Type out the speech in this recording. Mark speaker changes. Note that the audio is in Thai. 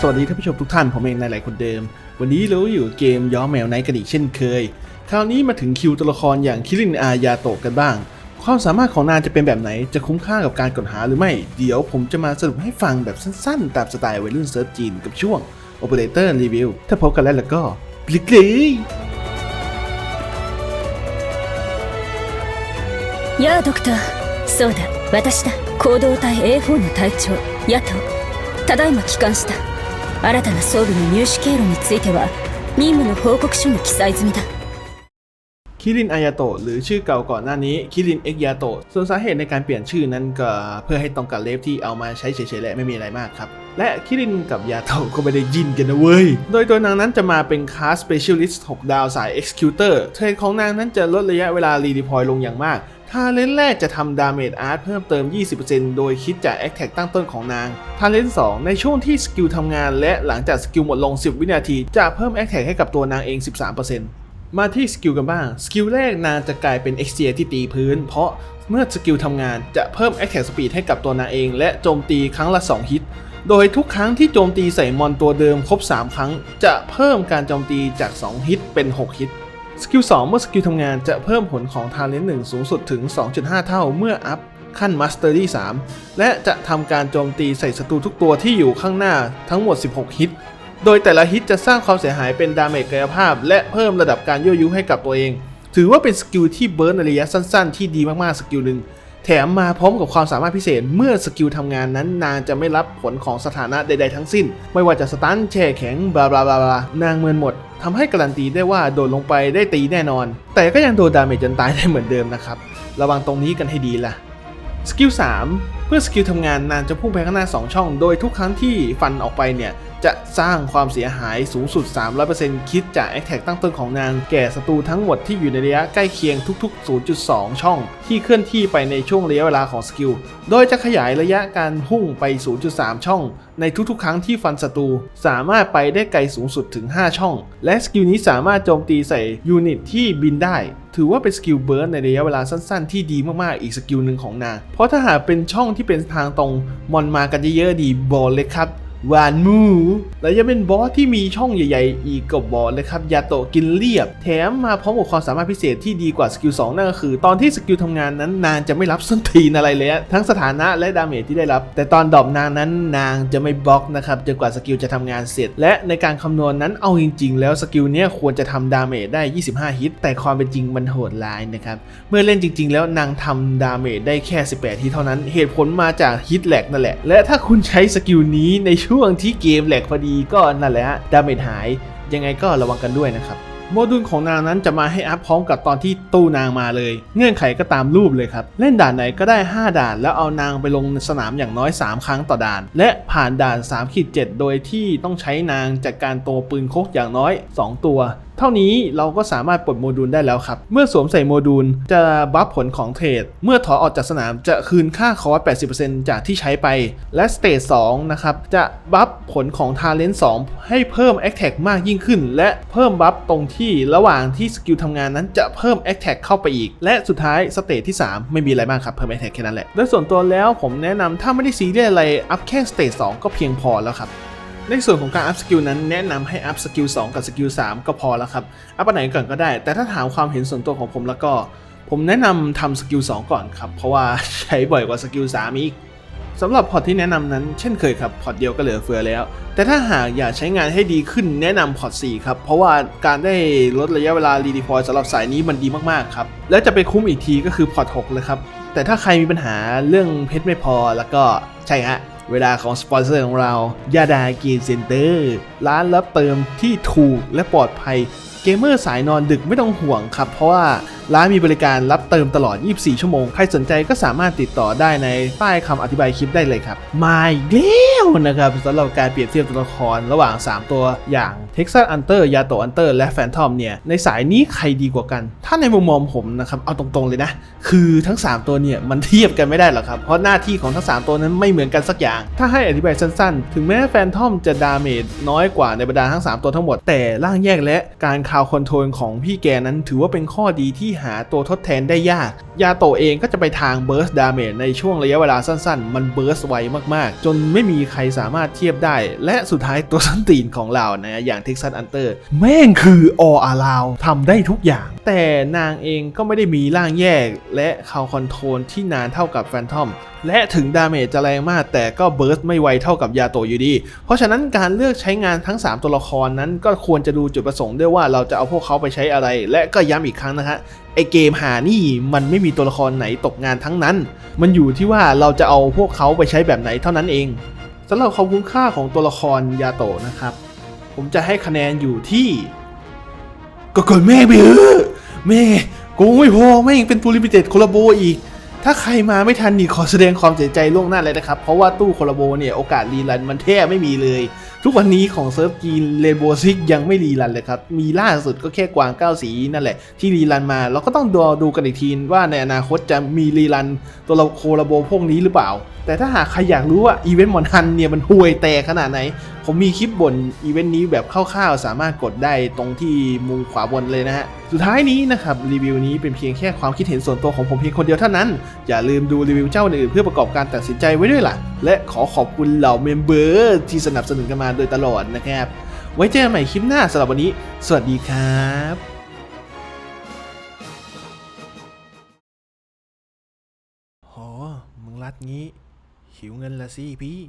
Speaker 1: สวัสดีท่านผู้ชมทุกท่าน ผมเองนายไหลคนเดิม วันนี้เราอยู่เกมย้อมแมวไนท์กันอีกเช่นเคย คราวนี้มาถึงคิวตัวละครอย่างคิรินอายาโตะกันบ้าง ความสามารถของนางจะเป็นแบบไหน จะคุ้มค่ากับการกดหาหรือไม่ เดี๋ยวผมจะมาสรุปให้ฟังแบบสั้นๆ ตามสไตล์วัยรุ่นเซิร์ฟจีนกับช่วง Operator Review ถ้าพบกันแล้วแล้วก็คลิกเลย
Speaker 2: やあドクターそうだ私だ行動隊 A4 の隊長ヤトただいま帰還した 新たな装備の入手経路については任務の報告書に記載済みだ
Speaker 1: คิรินอายาโตะหรือชื่อเก่าก่อนหน้านี้คิรินเอ็กยาโตะส่วนสาเหตุในการเปลี่ยนชื่อนั้นก็เพื่อให้ตรงกับเลฟที่เอามาใช้เฉยๆแหละไม่มีอะไรมากครับ และคิรินกับยาโตะก็ไม่ได้ยินกันนะเว้ย โดยตัวนางนั้นจะมาเป็นคาส Specialist 6 ดาวสาย Executor เทรดของนางนั้นจะลดระยะเวลารีดิพอยลงอย่างมาก ทาเลนแรกจะทำดาเมจอาร์ตเพิ่มเติม 20%โดยคิดจากแอคแท็กตั้งต้นของนาง ทาเลน2ในช่วงที่สกิลทำงานและหลังจากสกิลหมดลง 10 วินาที จะเพิ่มแอคแท็กให้กับตัวนางเอง 13%มาที่สกิลกันบ้าง สกิลแรกนางจะกลายเป็น x t ที่ตีพื้น เพราะเมื่อสกิลทำงานจะเพิ่ม Attack Speed ให้กับตัวนางเอง และโจมตีครั้งละ 2 ฮิต โดยทุกครั้งที่โจมตีใส่มอนตัวเดิมครบ 3 ครั้ง จะเพิ่มการโจมตีจาก 2 ฮิตเป็น 6 ฮิต สกิล2เมื่อสกิลทำงานจะเพิ่มผลของทาเลนต์1สูงสุดถึง 2.5 เท่าเมื่ออัพขั้น Mastery 3 และจะทำการโจมตีใส่ศัตรูทุกตัวที่อยู่ข้างหน้าทั้งหมด 16 ฮิต โดยแต่ละฮิตจะสร้างความเสียหายเป็นดาเมจกายภาพ และเพิ่มระดับการยั่วยุให้กับตัวเอง ถือว่าเป็นสกิลที่เบิร์นในระยะสั้นๆ ที่ดีมากๆสกิลหนึ่ง แถมมาพร้อมกับความสามารถพิเศษเมื่อสกิลทำงานนั้นนางจะไม่รับผลของสถานะใดๆทั้งสิ้น ไม่ว่าจะสตันแช่แข็งบลาบลาบลาบลานางเมินหมดทำให้การันตีได้ว่าโดดลงไปได้ตีแน่นอน แต่ก็ยังโดนดาเมจจนตายได้เหมือนเดิมนะครับ ระวังตรงนี้กันให้ดีล่ะ สกิล3เมื่อสกิลทำงานนานจะพุ่งไปข้างหน้า 2 ช่อง โดยทุกครั้งที่ฟันออกไปเนี่ย จะสร้างความเสียหายสูงสุด 300%คิดจากแอคแท็กตั้งต้นของนางแก่ศัตรูทั้งหมดที่อยู่ในระยะใกล้เคียงทุก ๆ 0.2 ช่อง ที่เคลื่อนที่ไปในช่วงระยะเวลาของสกิล โดยจะขยายระยะการพุ่งไป 0.3 ช่อง ในทุกๆ ครั้งที่ฟันศัตรูสามารถไปได้ไกลสูงสุดถึง 5 ช่อง และสกิลนี้สามารถโจมตีใส่ยูนิตที่บินได้ ถือว่าเป็นสกิลเบิร์นในระยะเวลาสั้นๆ ที่ดีมากๆ อีกสกิลหนึ่งของนาง เพราะถ้าหากเป็นช่องที่เป็นทางตรงมอนมากันเยอะๆดีบอลเลยครับ หวานมู และยังเป็นบอสที่มีช่องใหญ่ๆ อีกกับบอสเลยครับยาโตะกินเรียบ แถมมาพร้อมกับความสามารถพิเศษที่ดีกว่าสกิล2นั่นก็คือ ตอนที่สกิลทำงานนั้นนางจะไม่รับส้นตีนอะไรเลยทั้งสถานะและดาเมจที่ได้รับ แต่ตอนดรอปนางนั้นนางจะไม่บล็อกนะครับจนกว่าสกิลจะทำงานเสร็จ และในการคำนวณนั้นเอาจริง ๆ แล้วสกิลเนี้ยควรจะทำดาเมจได้ 25 ฮิต แต่ความเป็นจริงมันโหดร้ายนะครับเมื่อเล่นจริง ๆ แล้วนางทำดาเมจได้แค่ 18ฮิตเท่านั้น เหตุผลมาจากฮิตแหลกนั่นแหละ และถ้าคุณใช้สกิลนี้ในช่วงที่เกมแหลกพอดีก็นั่นแหละฮะดาเมจหายยังไงก็ระวังกันด้วยนะครับโมดูลของนางนั้นจะมาให้อัพพร้อมกับตอนที่ตู้นางมาเลย เงื่อนไขก็ตามรูปเลยครับ เล่นด่านไหนก็ได้ 5 ด่าน แล้วเอานางไปลงสนามอย่างน้อย 3 ครั้งต่อด่าน และผ่านด่าน3ขีด7โดยที่ต้องใช้นางจากการตัวปืนคกอย่างน้อย 2 ตัว เท่านี้เราก็สามารถปลดโมดูลได้แล้วครับ เมื่อสวมใส่โมดูลจะบัฟผลของเทรด เมื่อถอนออกจากสนามจะคืนค่าคอร์ส80%จากที่ใช้ไป และสเตจ2นะครับ จะบัฟผลของทาเลนต์2ให้เพิ่มแอคแท็กมากยิ่งขึ้น และเพิ่มบัฟตรงที่ระหว่างที่สกิลทำงานนั้นจะเพิ่มแอคแท็กเข้าไปอีก และสุดท้ายสเตจที่ 3 ไม่มีอะไรมากครับ เพิ่มแอคแท็กแค่นั้นแหละโดยส่วนตัวแล้วผมแนะนำถ้าไม่ได้ซีเรียสอะไรอัพแค่สเตจ2ก็เพียงพอแล้วครับ ในส่วนของการอัพสกิลนั้นแนะนำให้อัพสกิล2กับสกิล3ก็พอแล้วครับ อัพอันไหนก่อนก็ได้ แต่ถ้าถามความเห็นส่วนตัวของผมแล้วก็ ผมแนะนำทำสกิล2ก่อนครับ เพราะว่าใช้บ่อยกว่าสกิล3อีกสำหรับพอร์ตที่แนะนำนั้นเช่นเคยครับพอร์ตเดียวก็เหลือเฟือแล้ว แต่ถ้าหากอยากใช้งานให้ดีขึ้นแนะนำพอร์ต4ครับ เพราะว่าการได้ลดระยะเวลารีดีพอยสำหรับสายนี้มันดีมากๆครับ และจะไปคุ้มอีกทีก็คือพอร์ต6เลยครับแต่ถ้าใครมีปัญหาเรื่องเพชรไม่พอแล้วก็ใช่ฮะ เวลาของสปอนเซอร์ของเรายาดาเกมเซ็นเตอร์ร้านรับเติมที่ถูกและปลอดภัย เกมเมอร์สายนอนดึกไม่ต้องห่วงครับ เพราะว่า ร้านมีบริการรับเติมตลอด 24 ชั่วโมง ใครสนใจก็สามารถติดต่อได้ในใต้คำอธิบายคลิปได้เลยครับ มาอีกแล้วนะครับสำหรับการเปรียบเทียบตัวละครระหว่าง 3 ตัวอย่าง Texas Hunter ยาโต Hunter และ Phantom เนี่ย ในสายนี้ใครดีกว่ากัน ถ้าในมุมมองผมนะครับ เอาตรงๆเลยนะ คือทั้ง 3 ตัวเนี่ยมันเทียบกันไม่ได้หรอกครับ เพราะหน้าที่ของทั้ง 3 ตัวนั้นไม่เหมือนกันสักอย่าง ถ้าให้อธิบายสั้นๆ ถึงแม้แฟนทอมจะดาเมจน้อยกว่าในบรรดาทั้ง 3 ตัวทั้งหมด แต่ร่างแยกและการคาวคอนโทรลของพี่แกนั้นถือว่าเป็นข้อดีที่หาตัวทดแทนได้ยาก ยาโตเองก็จะไปทางเบิร์สดาเมจในช่วงระยะเวลาสั้นๆ มันเบิร์สไวมากๆ จนไม่มีใครสามารถเทียบได้ และสุดท้ายตัวสันตีนของเรานะอย่างเท็กซัสอันเตอร์แม่งคือออาลาวทำได้ทุกอย่าง แต่นางเองก็ไม่ได้มีร่างแยกและคาวคอนโทรลที่นานเท่ากับแฟนทอม และถึงดาเมจจะแรงมาก แต่ก็เบิร์สไม่ไวเท่ากับยาโตอยู่ดี เพราะฉะนั้นการเลือกใช้งานทั้ง 3 ตัวละครนั้นก็ควรจะดูจุดประสงค์ด้วยว่าเราจะเอาพวกเขาไปใช้อะไร และก็ย้ำอีกครั้งนะฮะไอเกมหานี่มันไม่มีตัวละครไหนตกงานทั้งนั้น มันอยู่ที่ว่าเราจะเอาพวกเขาไปใช้แบบไหนเท่านั้นเองสำหรับความคุ้มค่าของตัวละครยาโตนะครับ ผมจะให้คะแนนอยู่ที่ ก็กดแม่ไปเออแม่กูไม่พอแม่งเป็นฟูลิมิเต็ดโคลาโบอีก ถ้าใครมาไม่ทันนี่ขอแสดงความเสียใจล่วงหน้าเลยนะครับ เพราะว่าตู้โคลาโบเนี่ย โอกาสรีรันมันแทบไม่มีเลย ทุกวันนี้ของเซิร์ฟจีนเรนโบซิกยังไม่รีรันเลยครับ มีล่าสุดก็แค่กวางเก้าสีนั่นแหละที่รีรันมา เราก็ต้องดูดูกันอีกทีว่าในอนาคตจะมีรีรันตัวโคลาโบพวกนี้หรือเปล่า แต่ถ้าหากใครอยากรู้ว่าอีเวนต์หมอนฮันเนี่ยมันห่วยแตกขนาดไหน ผมมีคลิปบ่นอีเวนต์นี้แบบคร่าวๆ สามารถกดได้ตรงที่มุมขวาบนเลยนะฮะ สุดท้ายนี้นะครับรีวิวนี้เป็นเพียงแค่ความคิดเห็นส่วนตัวของผมเพียงคนเดียวเท่านั้น อย่าลืมดูรีวิวเจ้าอื่นๆเพื่อประกอบการตัดสินใจไว้ด้วยล่ะและขอขอบคุณเหล่าเมมเบอร์ที่สนับสนุนกันมาโดยตลอดนะครับ ไว้เจอกันใหม่คลิปหน้าสำหรับวันนี้ สวัสดีครับโหมึงรัดงี้ หิวเงินละสิพี่